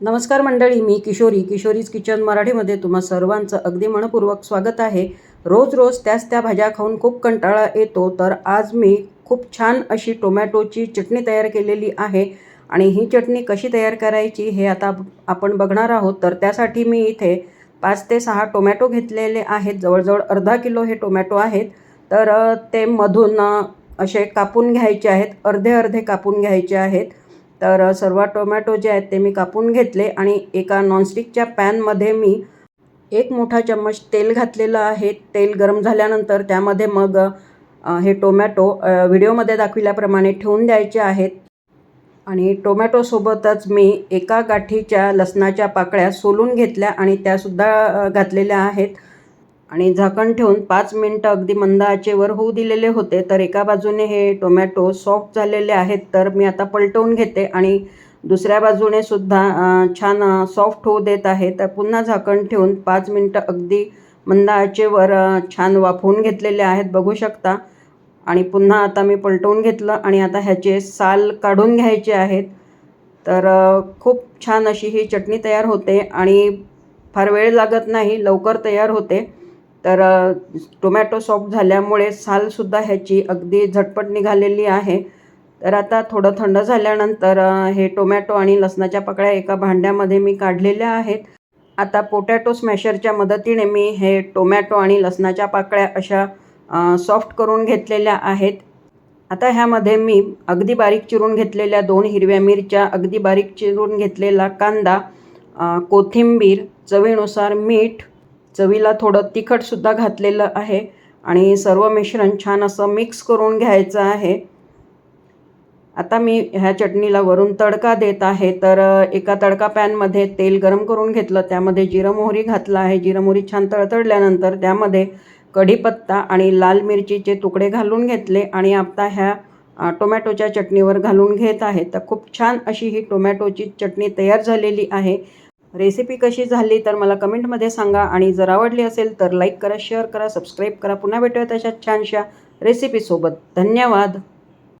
नमस्कार मंडळी मी किशोरी. किशोरीज किचन मराठीमध्ये तुम्हा सर्वांचं अगदी मनपूर्वक स्वागत आहे. रोज रोज त्याच त्या भाज्या खाऊन खूप कंटाळा येतो तर आज मी खूप छान अशी टोमॅटोची चटणी तयार केलेली आहे. आणि ही चटणी कशी तयार करायची हे आता आपण बघणार आहोत. तर त्यासाठी मी इथे पाच ते सहा टोमॅटो घेतलेले आहेत. जवळजवळ अर्धा किलो हे टोमॅटो आहेत. तर ते मधून असे कापून घ्यायचे आहेत. अर्धे अर्धे कापून घ्यायचे आहेत. तर सर्व टोमॅटो जे आहेत ते मी कापून घेतले आणि एका नॉनस्टिकच्या पॅनमध्ये मी एक मोठा चम्मच तेल घातलेलं आहे. तेल गरम झाल्यानंतर त्यामध्ये मग हे टोमॅटो व्हिडिओमध्ये दाखविल्याप्रमाणे ठेवून द्यायचे आहेत. आणि टोमॅटोसोबतच मी एका गाठीच्या लसणाच्या पाकळ्या सोलून घेतल्या आणि त्यासुद्धा घातलेल्या आहेत. आणि झाकण ठेवून पाच मिनटं अगदी मंद आचेवर होऊ दिलेले होते तर एका बाजूने हे टोमॅटो सॉफ्ट झालेले आहेत तर मी आता पलटवून घेते आणि दुसऱ्या बाजूने सुद्धा छान सॉफ्ट होऊ देत आहे. तर पुन्हा झाकण ठेवून पाच मिनटं अगदी मंद आचेवर छान वाफवून घेतलेले आहेत बघू शकता. आणि पुन्हा आता मी पलटवून घेतलं आणि आता ह्याचे साल काढून घ्यायचे आहेत. तर खूप छान अशी ही चटणी तयार होते आणि फार वेळ लागत नाही लवकर तयार होते. तर टोमॅटो सॉफ्ट झाल्यामुळे सालसुद्धा ह्याची अगदी झटपट निघालेली आहे. तर आता थोडं थंड झाल्यानंतर हे टोमॅटो आणि लसणाच्या पकड्या एका भांड्यामध्ये मी काढलेल्या आहेत. आता पोटॅटो स्मॅशरच्या मदतीने मी हे टोमॅटो आणि लसणाच्या पाकळ्या अशा सॉफ्ट करून घेतलेल्या आहेत. आता ह्यामध्ये मी अगदी बारीक चिरून घेतलेल्या दोन हिरव्या मिरच्या अगदी बारीक चिरून घेतलेला कांदा कोथिंबीर चवीनुसार मीठ चवीला थोडं तिखटसुद्धा घातलेलं आहे आणि सर्व मिश्रण छान असं मिक्स करून घ्यायचं आहे. आता मी ह्या चटणीला वरून तडका देत आहे. तर एका तडका पॅनमध्ये तेल गरम करून घेतलं. त्यामध्ये जिरं मोहरी घातलं आहे. जिरं मोहरी छान तळतळल्यानंतर त्यामध्ये कढीपत्ता आणि लाल मिरचीचे तुकडे घालून घेतले आणि आता ह्या टोमॅटोच्या चटणीवर घालून घेत आहे. तर खूप छान अशी ही टोमॅटोची चटणी तयार झालेली आहे. रेसिपी कशी झाली तर मला कमेंटमध्ये सांगा आणि जर आवडली असेल तर लाईक करा शेअर करा सबस्क्राईब करा. पुन्हा भेटूयात अशा छानशा रेसिपीसोबत. धन्यवाद.